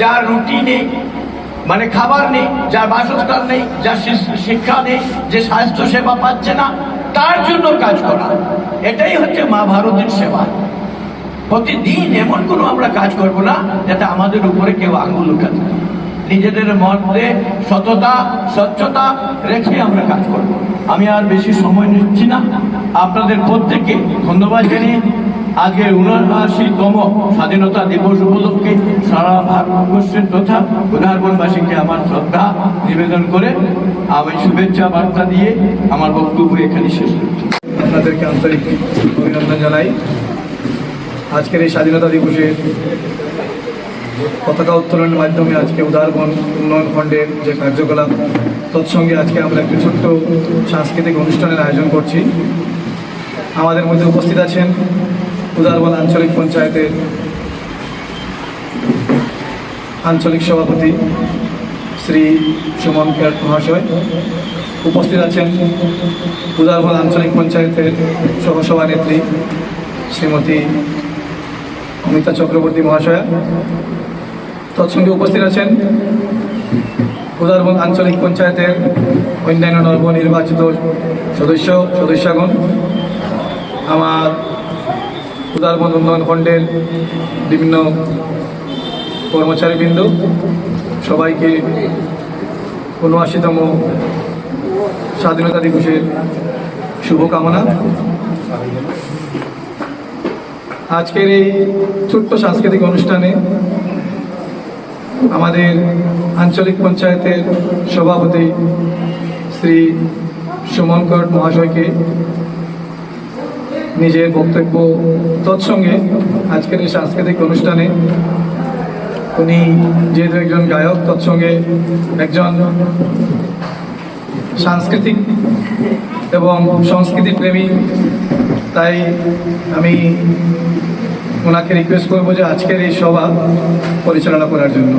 যার রুটি নেই মানে খাবার নেই, যার বাসস্থান নেই, যার শিক্ষা নেই, যে স্বাস্থ্য সেবা পাচ্ছে না, তার জন্য কাজ করা। এটাই হচ্ছে মা ভারতের সেবা। প্রতিদিন এমন কোনো আমরা কাজ করব না, যাতে আমাদের উপরে কেউ আঙুল উঠাতে নিজেদের মধ্যে সততা, স্বচ্ছতা রেখে আমরা কাজ করব। আমি আর বেশি সময় নিচ্ছি না। আপনাদের প্রত্যেককে ধন্যবাদ জানিয়ে আজকের উনআশিতম স্বাধীনতা দিবস উপলক্ষে সারা ভারতবর্ষের তথা উদারবনবাসীকে আমার শ্রদ্ধা, নিবেদন করে আমি শুভেচ্ছা বার্তা দিয়ে আমার বক্তব্য এখানে শেষ আপনাদেরকে আন্তরিক অভিনন্দন জানাই। আজকের এই স্বাধীনতা দিবসে পতাকা উত্তোলনের মাধ্যমে আজকে উদারবন উন্নয়ন ফন্ডের যে কার্যকলাপ, তৎসঙ্গে আজকে আমরা একটি ছোট্ট সাংস্কৃতিক অনুষ্ঠানের আয়োজন করছি। আমাদের মধ্যে উপস্থিত আছেন উদারবন আঞ্চলিক পঞ্চায়েতের আঞ্চলিক সভাপতি শ্রী সুমন কেয়ার মহাশয় উপস্থিত আছেন উদারবন আঞ্চলিক পঞ্চায়েতের সহসভানেত্রী শ্রীমতী অমিতা চক্রবর্তী মহাশয়া। তৎসঙ্গে উপস্থিত আছেন উদারবন আঞ্চলিক পঞ্চায়েতের অন্যান্য নবনির্বাচিত সদস্য, সদস্যগণ। আমার উদারবন উন্নয়ন ফন্ডের বিভিন্ন কর্মচারীবৃন্দ, সবাইকে উনআশিতম স্বাধীনতা দিবসের শুভকামনা। আজকের এই ছোট্ট সাংস্কৃতিক অনুষ্ঠানে আমাদের আঞ্চলিক পঞ্চায়েতের সভাপতি শ্রী সুমন কর মহাশয়কে নিজের বক্তব্য তৎসঙ্গে আজকের এই সাংস্কৃতিক অনুষ্ঠানে উনি যেহেতু একজন গায়ক, তৎসঙ্গে একজন সাংস্কৃতিক এবং সংস্কৃতি প্রেমী তাই আমি ওনাকে রিকোয়েস্ট করব যে আজকের এই সভা পরিচালনা করার জন্য।